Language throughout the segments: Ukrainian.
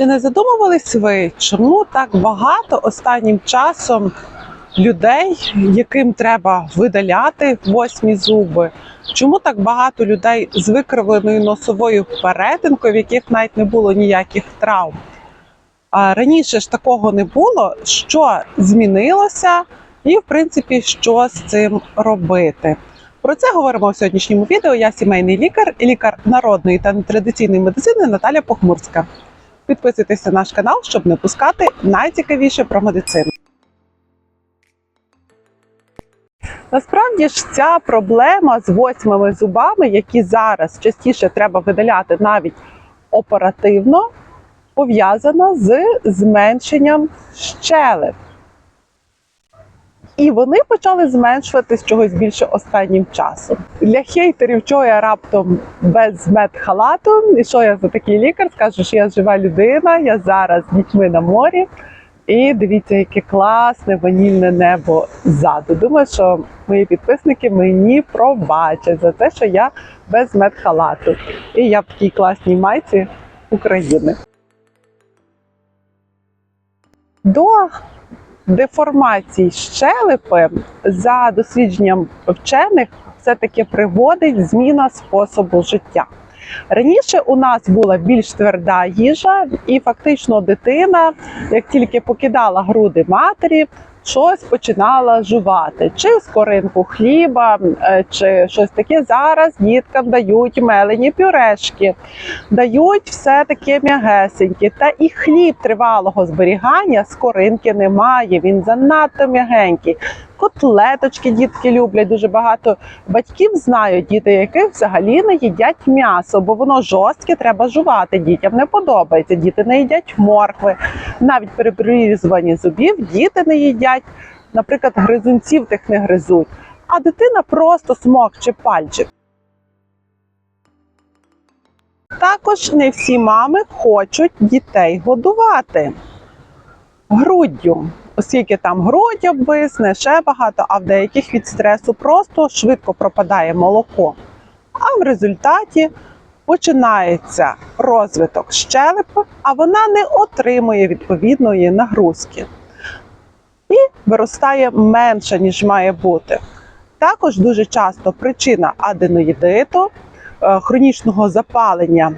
Чи не задумувались ви, чому так багато останнім часом людей, яким треба видаляти восьмі зуби? Чому так багато людей з викривленою носовою перетинкою, в яких навіть не було ніяких травм? А раніше ж такого не було. Що змінилося, і в принципі, що з цим робити? Про це говоримо в сьогоднішньому відео. Я сімейний лікар, лікар народної та нетрадиційної медицини Наталя Похмурська. Підписуйтесь на наш канал, щоб не пускати найцікавіше про медицину. Насправді ж ця проблема з восьмими зубами, які зараз частіше треба видаляти навіть оперативно, пов'язана з зменшенням щелеп. І вони почали зменшуватись чогось більше останнім часом. Для хейтерів, чого я раптом без медхалату, і що я за такий лікар, скажу, що я жива людина, я зараз з дітьми на морі. І дивіться, яке класне ванільне небо ззаду. Думаю, що мої підписники мені пробачать за те, що я без медхалату. І я в такій класній майці України. До деформації щелепи за дослідженням вчених все-таки приводить зміна способу життя. Раніше у нас була більш тверда їжа, і фактично дитина, як тільки покидала груди матері, щось починала жувати, чи скоринку хліба, е, чи щось таке. Зараз діткам дають мелені пюрешки, дають все таке м'ягесеньке. Та і хліб тривалого зберігання скоринки немає. Він занадто м'ягенький. Котлеточки дітки люблять. Дуже багато батьків знають діти, яких взагалі не їдять м'ясо, бо воно жорстке, треба жувати. Дітям не подобається. Діти не їдять моркви, навіть при прирізуванні зубів діти не їдять. Наприклад, гризунців тих не гризуть, а дитина просто смокче пальчик. Також не всі мами хочуть дітей годувати груддю, оскільки там грудь обвисне, ще багато, а в деяких від стресу просто швидко пропадає молоко. А в результаті починається розвиток щелепи, а вона не отримує відповідної нагрузки і виростає менше, ніж має бути. Також дуже часто причина аденоїдиту, е, хронічного запалення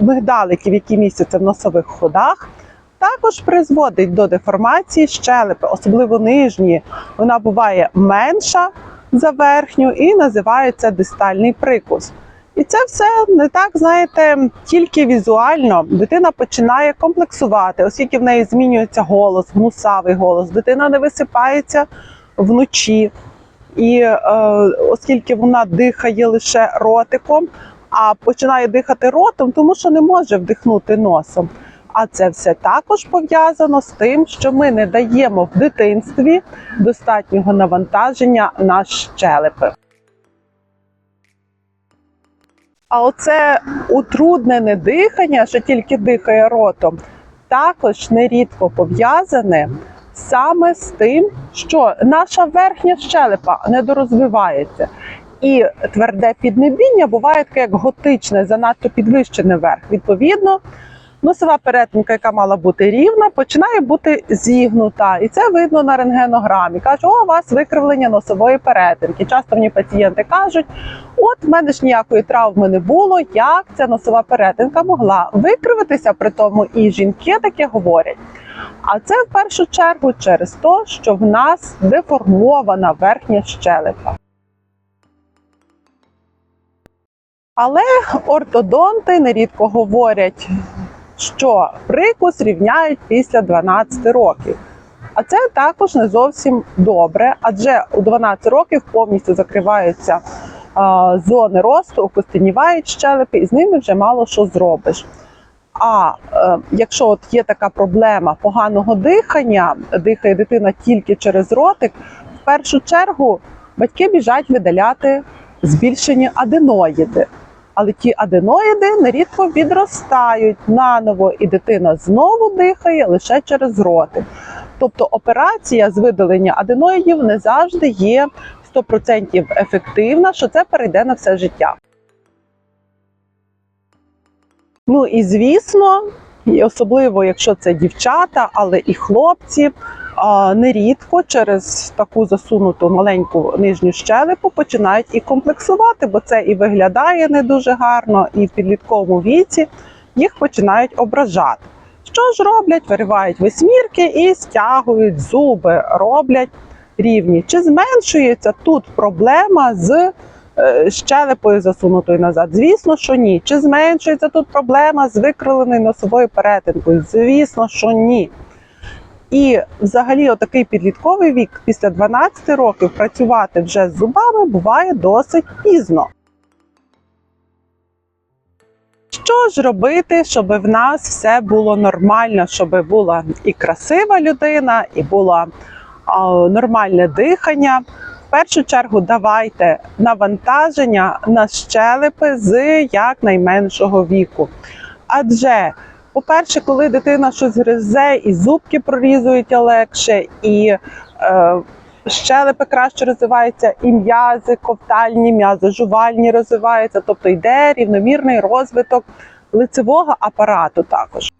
мигдаликів, які містяться в носових ходах, також призводить до деформації щелепи, особливо нижні. Вона буває менша за верхню і називається дистальний прикус. І це все не так, знаєте, тільки візуально. Дитина починає комплексувати, оскільки в неї змінюється голос, гнусавий голос. Дитина не висипається вночі. І е, оскільки вона дихає лише ротиком, а починає дихати ротом, тому що не може вдихнути носом. А це все також пов'язано з тим, що ми не даємо в дитинстві достатнього навантаження на щелепи. А оце утруднене дихання, що тільки дихає ротом, також нерідко пов'язане саме з тим, що наша верхня щелепа недорозвивається. І тверде піднебіння буває таке, як готичне, занадто підвищене верх. Відповідно, носова перетинка, яка мала бути рівна, починає бути зігнута. І це видно на рентгенограмі. Кажуть, о, у вас викривлення носової перетинки. Часто мені пацієнти кажуть, от в мене ж ніякої травми не було, як ця носова перетинка могла викривитися, при тому і жінки таке говорять. А це в першу чергу через те, що в нас деформована верхня щелепа. Але ортодонти нерідко говорять, що прикус рівняють після 12 років. А це також не зовсім добре, адже у 12 років повністю закриваються а, зони росту, окостенівають щелепи, і з ними вже мало що зробиш. А е, якщо от є така проблема поганого дихання, дихає дитина тільки через ротик, в першу чергу батьки біжать видаляти збільшені аденоїди. Але ті аденоїди нерідко відростають наново, і дитина знову дихає лише через роти. Тобто операція з видалення аденоїдів не завжди є 100% ефективна, що це перейде на все життя. Ну і звісно, і особливо якщо це дівчата, але і хлопці. Нерідко через таку засунуту маленьку нижню щелепу починають і комплексувати, бо це і виглядає не дуже гарно, і в підлітковому віці їх починають ображати. Що ж роблять? Виривають восьмірки і стягують зуби, роблять рівні. Чи зменшується тут проблема з щелепою засунутою назад? Звісно, що ні. Чи зменшується тут проблема з викриленою носовою перетинкою? Звісно, що ні. І взагалі, отакий підлітковий вік після 12 років працювати вже з зубами буває досить пізно. Що ж робити, щоб в нас все було нормально, щоб була і красива людина, і було нормальне дихання. В першу чергу давайте навантаження на щелепи з якнайменшого віку. Адже, по-перше, коли дитина щось гризе, і зубки прорізуються легше, і е, щелепи краще розвиваються, і м'язи, ковтальні, м'язи жувальні розвиваються, тобто йде рівномірний розвиток лицевого апарату також.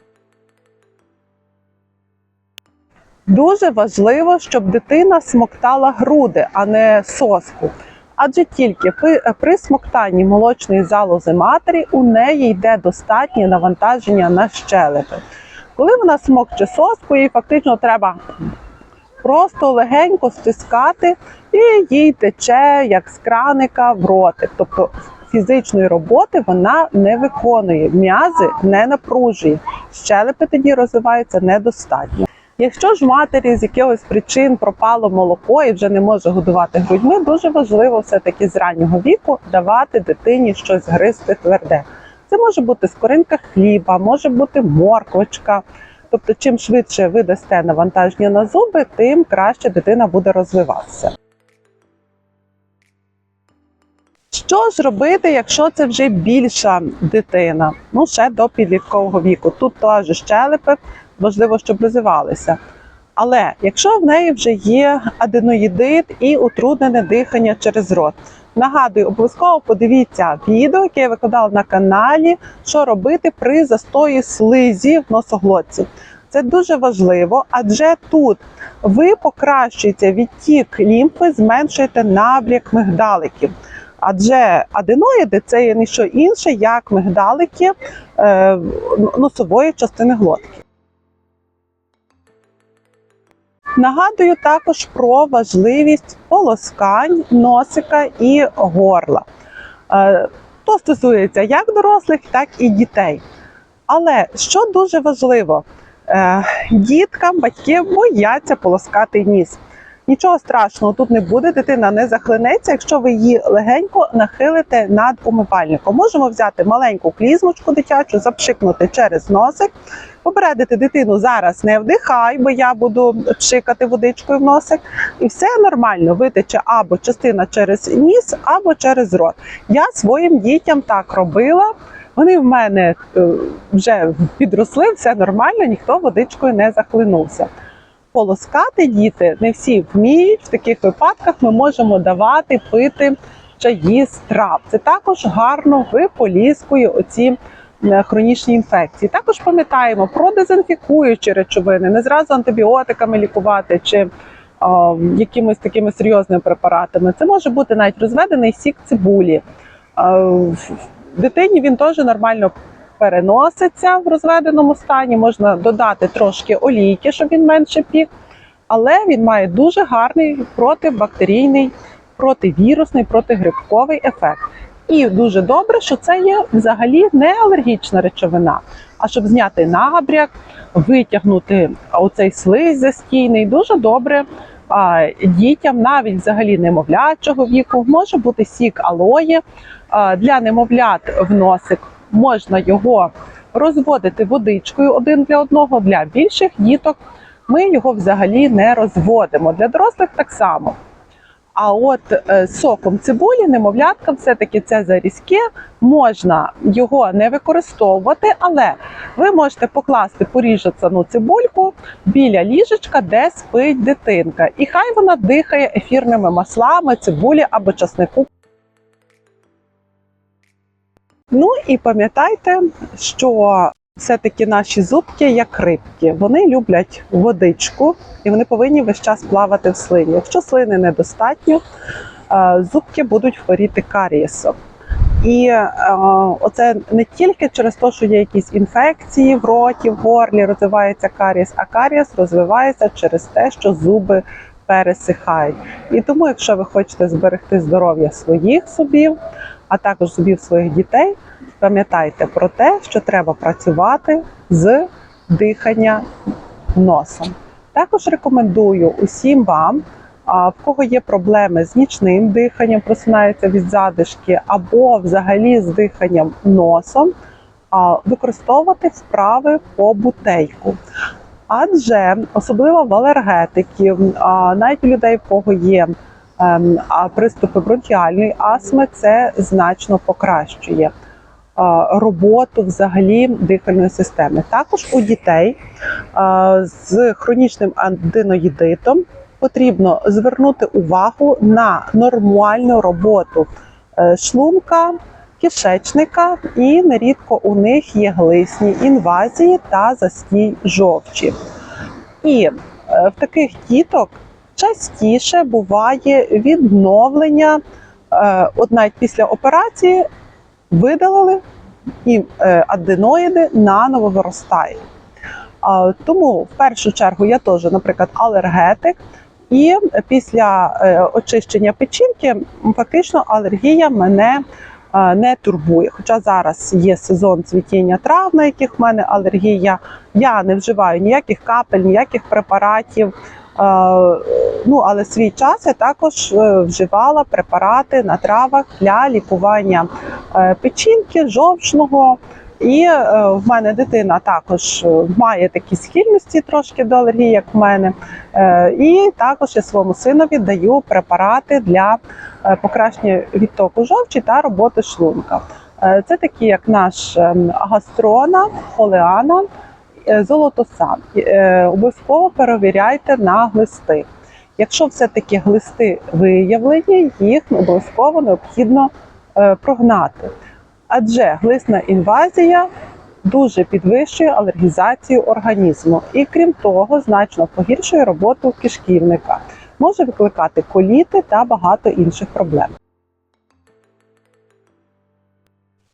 Дуже важливо, щоб дитина смоктала груди, а не соску. Адже тільки при, смоктанні молочної залози матері у неї йде достатнє навантаження на щелепи. Коли вона смокче соску, їй фактично треба просто легенько стискати, і їй тече як з краника в ротик. Тобто фізичної роботи вона не виконує, м'язи не напружує, щелепи тоді розвиваються недостатньо. Якщо ж матері з якихось причин пропало молоко і вже не може годувати грудьми, дуже важливо все-таки з раннього віку давати дитині щось гризти тверде. Це може бути скоринка хліба, може бути морквочка. Тобто, чим швидше ви дасте навантаження на зуби, тим краще дитина буде розвиватися. Що ж робити, якщо це вже більша дитина? Ну, ще до підліткового віку. Тут теж щелепи, важливо, щоб розвивалися. Але якщо в неї вже є аденоїдит і утруднене дихання через рот, нагадую, обов'язково подивіться відео, яке я викладала на каналі, що робити при застої слизі в носоглотці. Це дуже важливо, адже тут ви покращуєте відтік лімфи, зменшуєте набряк мигдаликів. Адже аденоїди це є не що інше, як мигдалики е, носової частини глотки. Нагадую також про важливість полоскань носика і горла. Е, То стосується як дорослих, так і дітей. Але що дуже важливо, е, діткам батьки бояться полоскати ніс. Нічого страшного тут не буде, дитина не захлинеться, якщо ви її легенько нахилите над умивальником. Можемо взяти маленьку клізмочку дитячу, запшикнути через носик, попередити дитину зараз не вдихай, бо я буду пшикати водичкою в носик. І все нормально витече або частина через ніс, або через рот. Я своїм дітям так робила. Вони в мене е, вже підросли, все нормально, ніхто водичкою не захлинувся полоскати діти не всі вміють. В таких випадках ми можемо давати пити чаї з трав. Це також гарно виполіскує оці хронічні інфекції. Також пам'ятаємо про дезінфікуючі речовини, не зразу антибіотиками лікувати чи о, якимись такими серйозними препаратами. Це може бути навіть розведений сік цибулі. О, дитині він теж нормально переноситься в розведеному стані. Можна додати трошки олійки, щоб він менше пік, але він має дуже гарний протибактерійний, противірусний, протигрибковий ефект. І дуже добре, що це є взагалі не алергічна речовина. А щоб зняти набряк, витягнути оцей слизь застійний, дуже добре а, дітям, навіть взагалі немовлячого віку, може бути сік алої. А, для немовлят в носик можна його розводити водичкою один для одного. Для більших діток ми його взагалі не розводимо. Для дорослих так само. А от е, соком цибулі, немовляткам, все-таки це зарізке, можна його не використовувати, але ви можете покласти поріжацану цибульку біля ліжечка, де спить дитинка. І хай вона дихає ефірними маслами, цибулі або часнику. Ну і пам'ятайте, що Все-таки наші зубки як рибки. Вони люблять водичку і вони повинні весь час плавати в слині. Якщо слини недостатньо, е, зубки будуть хворіти карієсом. І е, оце не тільки через те, що є якісь інфекції в роті, в горлі розвивається карієс, а карієс розвивається через те, що зуби пересихають. І тому, якщо ви хочете зберегти здоров'я своїх зубів, а також зубів своїх дітей, пам'ятайте про те, що треба працювати з дихання носом. Також рекомендую усім вам, в кого є проблеми з нічним диханням, просинаються від задишки, або взагалі з диханням носом, використовувати вправи по бутейку. Адже особливо в алергетиків, навіть у людей, в кого є а, приступи бронхіальної астми, це значно покращує роботу взагалі дихальної системи. Також у дітей з хронічним аденоїдитом потрібно звернути увагу на нормальну роботу е, шлунка, кишечника, і нерідко у них є глисні інвазії та застій жовчі. І е, в таких діток частіше буває відновлення, е, от навіть після операції видалили і е, аденоїди наново виростають. Тому в першу чергу я теж, наприклад, алергетик, і після е, очищення печінки фактично алергія мене не турбує. Хоча зараз є сезон цвітіння трав, на яких в мене алергія, я не вживаю ніяких капель, ніяких препаратів. Ну, але свій час я також е, вживала препарати на травах для лікування е, печінки, жовчного. І е, в мене дитина також має такі схильності трошки до алергії, як в мене. І також я своєму синові даю препарати для покращення відтоку жовчі та роботи шлунка. Це такі, як наш ем, гастрона, холеана, золотосан. Е, Обов'язково перевіряйте на глисти. Якщо все-таки глисти виявлені, їх обов'язково необхідно е, прогнати. Адже глисна інвазія дуже підвищує алергізацію організму і, крім того, значно погіршує роботу кишківника, може викликати коліти та багато інших проблем.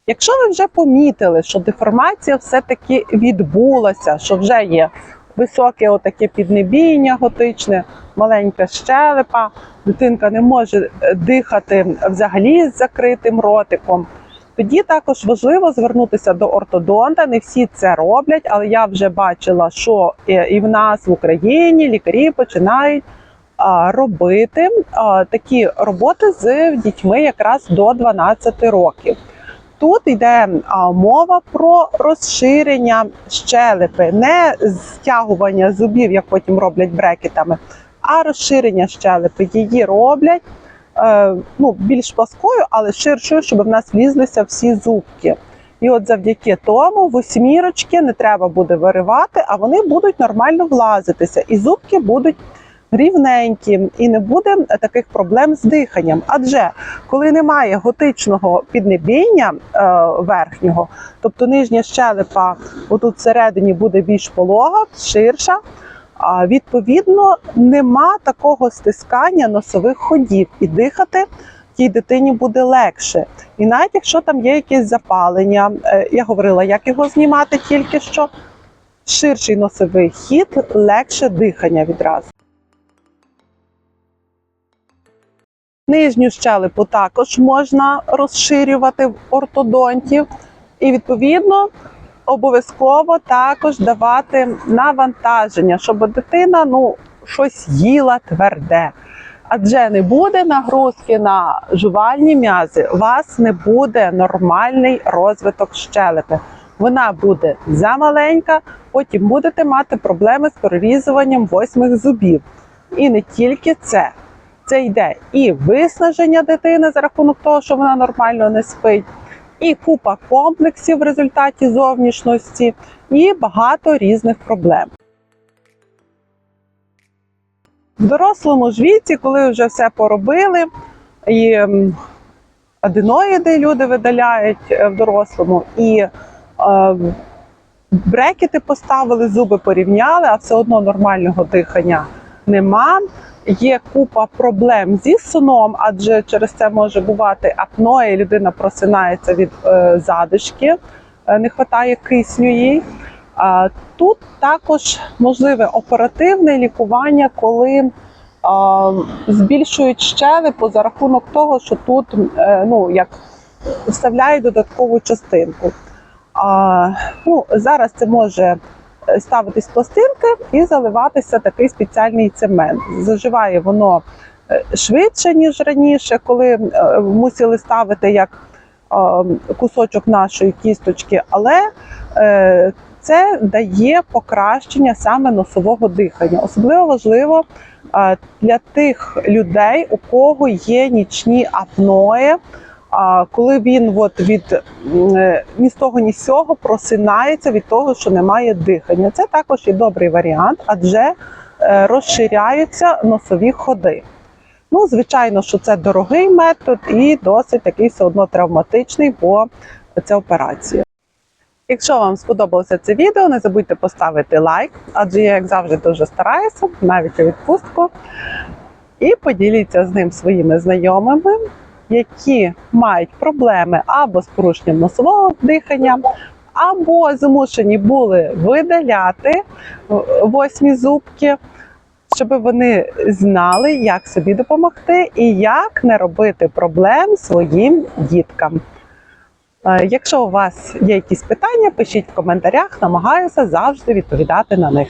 Якщо ви вже помітили, що деформація все-таки відбулася, що вже є високе отаке піднебіння готичне, маленька щелепа, дитинка не може е, дихати взагалі з закритим ротиком, тоді також важливо звернутися до ортодонта. Не всі це роблять, але я вже бачила, що е, і в нас в Україні лікарі починають робити такі роботи з дітьми якраз до 12 років. Тут йде мова про розширення щелепи, не стягування зубів, як потім роблять брекетами, а розширення щелепи. Її роблять е, ну, більш пласкою, але ширшою, щоб в нас влізлися всі зубки. І от завдяки тому восьмірочки не треба буде виривати, а вони будуть нормально влазитися, і зубки будуть рівненькі, і не буде таких проблем з диханням. Адже коли немає готичного піднебіння е, верхнього, тобто нижня щелепа отут всередині буде більш полога, ширша. А відповідно нема такого стискання носових ходів, і дихати тій дитині буде легше. І навіть якщо там є якесь запалення, е, я говорила, як його знімати, тільки що ширший носовий хід, легше дихання відразу. Нижню щелепу також можна розширювати в ортодонтів, і відповідно обов'язково також давати навантаження, щоб дитина ну, щось їла тверде. Адже не буде нагрузки на жувальні м'язи, у вас не буде нормальний розвиток щелепи. Вона буде замаленька, потім будете мати проблеми з прорізуванням восьмих зубів. І не тільки це. Це йде і виснаження дитини за рахунок того, що вона нормально не спить, і купа комплексів в результаті зовнішності, і багато різних проблем. В дорослому ж віці, коли вже все поробили, і аденоїди люди видаляють е, в дорослому, і е, брекети поставили, зуби порівняли, а все одно нормального дихання нема. Є купа проблем зі сном, адже через це може бувати апноє, людина просинається від е, задишки, е, не вистачає кисню їй. Тут також можливе оперативне лікування, коли збільшують щелепу за рахунок того, що тут е, ну, як вставляють додаткову частинку. А, ну, зараз це може ставитись пластинки і заливатися такий спеціальний цемент. Заживає воно е, швидше, ніж раніше, коли е, мусили ставити як е, кусочок нашої кісточки, але е, це дає покращення саме носового дихання. Особливо важливо е, для тих людей, у кого є нічні апної. А коли він от від е, ні з того, ні з цього просинається від того, що немає дихання. Це також є добрий варіант, адже е, розширяються носові ходи. Ну, звичайно, що це дорогий метод і досить такий все одно травматичний, бо це операція. Якщо вам сподобалося це відео, не забудьте поставити лайк, адже я, як завжди, дуже стараюся, навіть у відпустку. І поділіться з ним своїми знайомими, які мають проблеми або з порушенням носового дихання, або змушені були видаляти е, восьмі зубки, щоб вони знали, як собі допомогти і як не робити проблем своїм діткам. Е, Якщо у вас є якісь питання, пишіть в коментарях, намагаюся завжди відповідати на них.